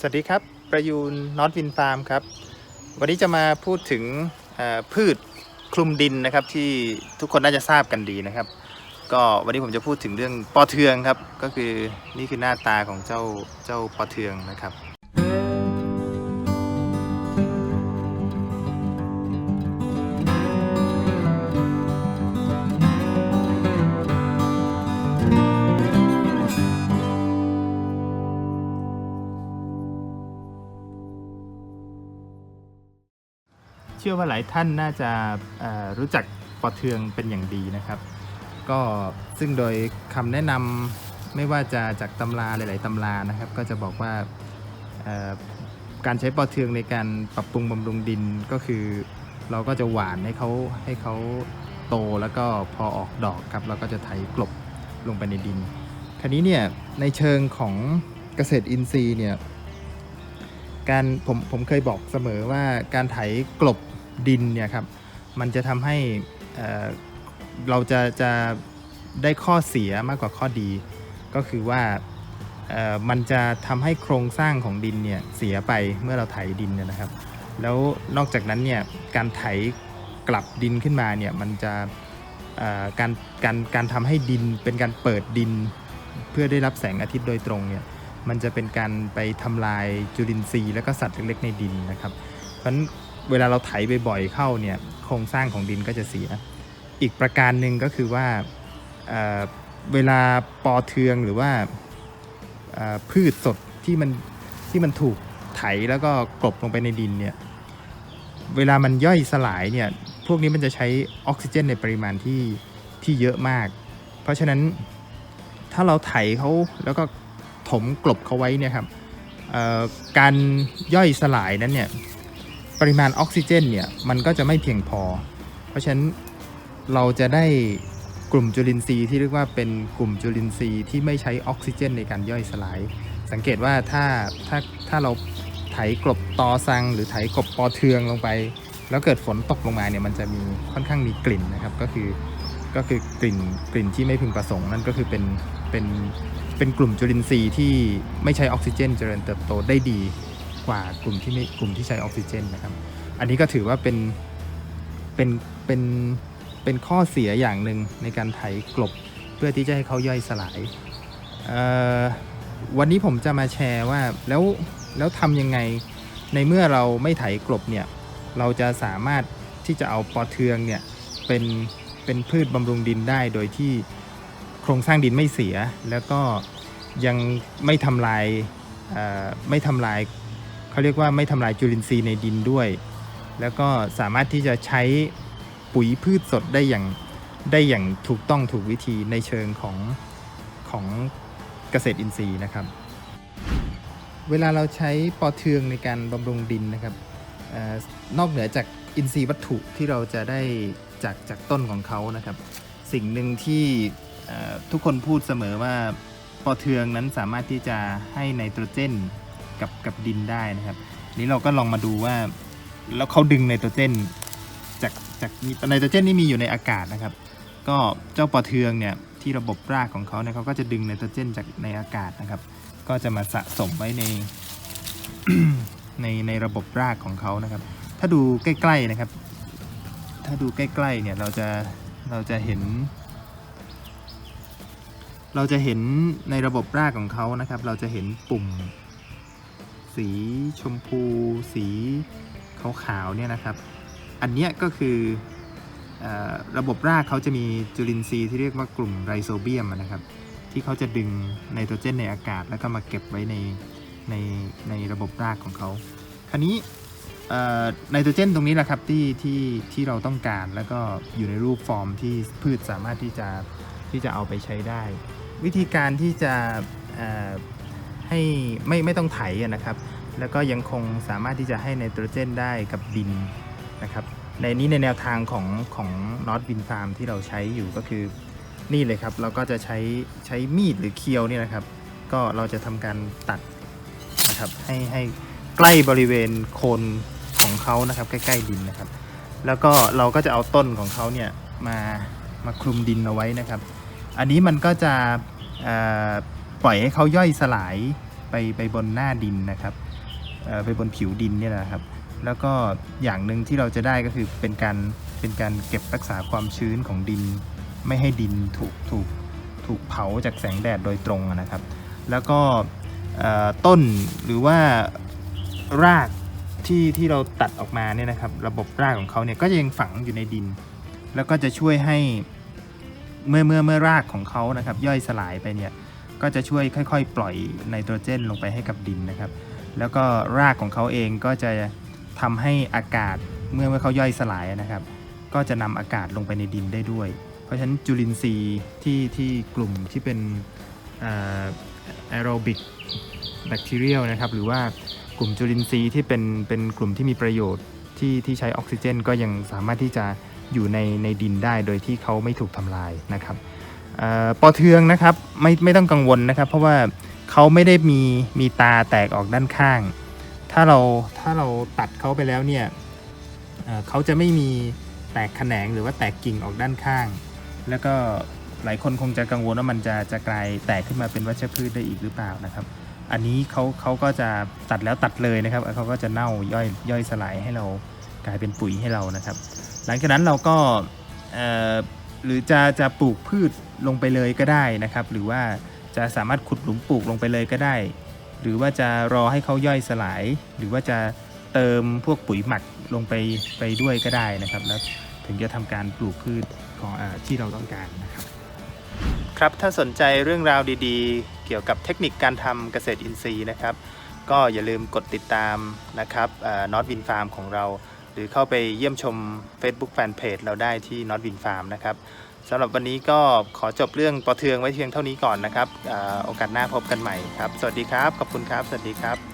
สวัสดีครับ ประยูนนอตวินฟาร์มครับ วันนี้จะมาพูดถึงพืชคลุมดินนะครับที่ทุกคนน่าจะทราบกันดีนะครับ ก็วันนี้ผมจะพูดถึงเรื่องปอเทืองครับ ก็คือนี่คือหน้าตาของเจ้าเจ้าปอเทืองนะครับ ชื่อว่าหลายท่านน่าจะรู้จักปอเทืองเป็นอย่างดีนะครับ ก็ซึ่งโดยคำแนะนำไม่ว่าจะจากตำราหลาย ๆตำรานะครับ ก็จะบอกว่าการใช้ปอเทืองในการปรับปรุงบำรุงดินก็คือ เราก็จะหว่านให้เขาให้เขาโตแล้วก็พอออกดอกครับเราก็จะไถกลบลงไปในดิน คราวนี้เนี่ยในเชิงของเกษตรอินทรีย์เนี่ยการผมผมเคยบอกเสมอว่าการไถกลบ ดินเนี่ยครับมันจะทำให้เอ่อเราจะจะได้ข้อเสียมากกว่าข้อดี ก็คือว่ามันจะทำให้โครงสร้างของดินเนี่ยเสียไปเมื่อเราไถดินนนะครับ แล้วนอกจากนั้นเนี่ยการไถกลับดินขึ้นมาเนี่ยมันจะการการการทำให้ดินเป็นการเปิดดิน เพื่อได้รับแสงอาทิตย์โดยตรงเนี่ยมันจะเป็นการไปทำลายจุลินทรีย์และก็สัตว์เล็กๆในดินนะครับ เพราะฉะนั้น เวลาเราไถบ่อยๆเข้าเนี่ยโครงสร้างของดินก็จะเสีย อีกประการหนึ่งก็คือว่าเเวลาปอเทืองหรือว่าพืชสดที่มันที่มันถูกไถแล้วก็กลบลงไปในดินเนี่ยเวลามันย่อยสลายเนี่ยพวกนี้มันจะใช้ออกซิเจนในปริมาณที่ที่เยอะมาก เพราะฉะนั้นถ้าเราไถเขาแล้วก็ถมกลบเขาไว้เนี่ยครับการย่อยสลายนั้นเนี่ย ปริมาณออกซิเจนเนี่ยมันก็จะไม่เพียงพอ เพราะฉะนั้นเราจะได้กลุ่มจุลินทรีย์ที่เรียกว่าเป็นกลุ่มจุลินทรีย์ที่ไม่ใช้ออกซิเจนในการย่อยสลาย สังเกตว่าถ้าถ้าถ้าเราไถกลบตอซัง หรือไถกลบปอเทืองลงไป แล้วเกิดฝนตกลงมาเนี่ยมันจะมีค่อนข้างมีกลิ่นนะครับ ก็คือก็คือกลิ่นกลิ่นที่ไม่พึงประสงค์นั่นก็คือเป็นเป็นเป็นกลุ่มจุลินทรีย์ที่ไม่ใช้ออกซิเจนเจริญเติบโตได้ดี กว่ากลุ่มที่ไม่กลุ่มที่ใช้ออกซิเจนนะครับ อันนี้ก็ถือว่าเป็นเป็นเป็นเป็นข้อเสียอย่างหนึ่งในการไถกลบเพื่อที่จะให้เขาย่อยสลาย วันนี้ผมจะมาแชร์ว่าแล้วแล้วทำยังไงในเมื่อเราไม่ไถกลบเนี่ยเราจะสามารถที่จะเอาปอเทืองเนี่ยเป็นเป็นพืชบำรุงดินได้โดยที่โครงสร้างดินไม่เสีย แล้วก็ยังไม่ทำลายไม่ทำลาย เขาเรียกว่าไม่ทำลายจุลินทรีย์ในดินด้วย แล้วก็สามารถที่จะใช้ปุ๋ยพืชสดได้อย่างได้อย่างถูกต้องถูกวิธีในเชิงของของเกษตรอินทรีย์นะครับ เวลาเราใช้ปอเทืองในการบำรุงดินนะครับออนอกเหนือจากอินทรีย์วัตถุที่เราจะได้จากจากต้นของเขานะครับ สิ่งหนึ่งที่ทุกคนพูดเสมอว่าปอเทืองนั้นสามารถที่จะให้ไนโตรเจน กับกับดินได้นะครับนี้เราก็ลองมาดูว่า แล้วเขาดึงไนโตรเจนจากจากไนโตรเจนนี่มีอยู่ในอากาศนะครับ ก็เจ้าปอเทืองเนี่ยที่ระบบรากของเขาเนี่ยเขาก็จะดึงไนโตรเจนจากในอากาศนะครับ ก็จะมาสะสมไว้ในในในระบบรากของเขานะครับ ถ้าดูใกล้ๆนะครับ ถ้าดูใกล้ๆเนี่ยเราจะเราจะเห็น เราจะเห็นในระบบรากของเขานะครับ เราจะเห็นปุ่ม สีชมพู สีขาวๆเนี่ยนะครับ อันเนี้ยก็คืออระบบรากเขาจะมีจุลินทรีย์ที่เรียกว่ากลุ่มไรโซเบียมนะครับ ที่เขาจะดึงไนโตรเจนในอากาศ แล้วก็มาเก็บไว้ในในในระบบรากของเขาคราวนี้ไนโตรเจนตรงนี้แหละครับที่ที่ที่เราต้องการแล้วก็อยู่ในรูปฟอร์มที่พืชสามารถที่จะที่จะเอาไปใช้ได้ วิธีการที่จะ ให้ไม่ไม่ต้องไถนะครับ แล้วก็ยังคงสามารถที่จะให้ไนโตรเจนได้กับดินนะครับ ในนี้ในแนวทางของของนอตวินฟาร์มที่เราใช้อยู่ก็คือนี่เลยครับ เราก็จะใช้ใช้มีดหรือเคียวนี่นะครับ ก็เราจะทำการตัดนะครับให้ให้ใกล้บริเวณโคนของเขานะครับ ใกล้ ๆ ดินนะครับ แล้วก็เราก็จะเอาต้นของเขาเนี่ยมามาคลุมดินเอาไว้นะครับ อันนี้มันก็จะ ปล่อยให้เขาย่อยสลายไปไปบนหน้าดินนะครับไปบนผิวดินเนี่ยนะครับ แล้วก็อย่างหนึ่งที่เราจะได้ก็คือเป็นการเป็นการเก็บรักษาความชื้นของดิน ไม่ให้ดินถูกถูกถูกเผาจากแสงแดดโดยตรงนะครับ แล้วก็ต้นหรือว่ารากที่ที่เราตัดออกมาเนี่ยนะครับ ระบบรากของเขาเนี่ยก็ยังฝังอยู่ในดิน แล้วก็จะช่วยให้เมื่อเมื่อเมื่อรากของเขานะครับ ย่อยสลายไปเนี่ย ก็จะช่วยค่อยๆ ปล่อยไนโตรเจนลงไปให้กับดินนะครับ แล้วก็รากของเขาเองก็จะทำให้อากาศเมื่อเมื่อเขาย่อยสลายนะครับ ก็จะนำอากาศลงไปในดินได้ด้วย เพราะฉะนั้นจุลินทรีย์ที่ที่กลุ่มที่เป็นแอโรบิกแบคทีเรียลนะครับ หรือว่ากลุ่มจุลินทรีย์ที่เป็นเป็นกลุ่มที่มีประโยชน์ที่ที่ใช้ออกซิเจน ก็ยังสามารถที่จะอยู่ในในดินได้โดยที่เขาไม่ถูกทำลายนะครับ ปอเทืองนะครับไม่ไม่ต้องกังวลนะครับ เพราะว่าเขาไม่ได้มีมีตาแตกออกด้านข้าง ถ้าเราถ้าเราตัดเขาไปแล้วเนี่ยเเขาจะไม่มีแตกแขนงหรือว่าแตกกิ่งออกด้านข้าง แล้วก็หลายคนคงจะกังวลว่ามันจะจะกลายแตกขึ้นมาเป็นวัชพืชได้อีกหรือเปล่านะครับ อันนี้เขาเขาก็จะตัดแล้วตัดเลยนะครับเขาก็จะเน่าย่อยย่อยสลายให้เรากลายเป็นปุ๋ยให้เรานะครับ หลังจากนั้นเราก็ หรือจะจะปลูกพืชลงไปเลยก็ได้นะครับ หรือว่าจะสามารถขุดหลุมปลูกลงไปเลยก็ได้ หรือว่าจะรอให้เขาย่อยสลาย หรือว่าจะเติมพวกปุ๋ยหมักลงไปไปด้วยก็ได้นะครับ แล้วถึงจะทำการปลูกพืชของอที่เราต้องการนะครับ ครับถ้าสนใจเรื่องราวดีๆ เกี่ยวกับเทคนิคการทำเกษตรอินทรีย์นะครับ ก็อย่าลืมกดติดตามนะครับนอตวินฟาร์มของเรา รือเข้าไปเยี่ยมชม Facebook Fanpage เราได้ที่ Not Win Farm นะครับสำหรับวันนี้ก็ขอจบเรื่องปอเทืองไว้เพียงเท่านี้ก่อนนะครับอโอกาสหน้าพบกันใหม่ครับ สวัสดีครับ ขอบคุณครับ สวัสดีครับ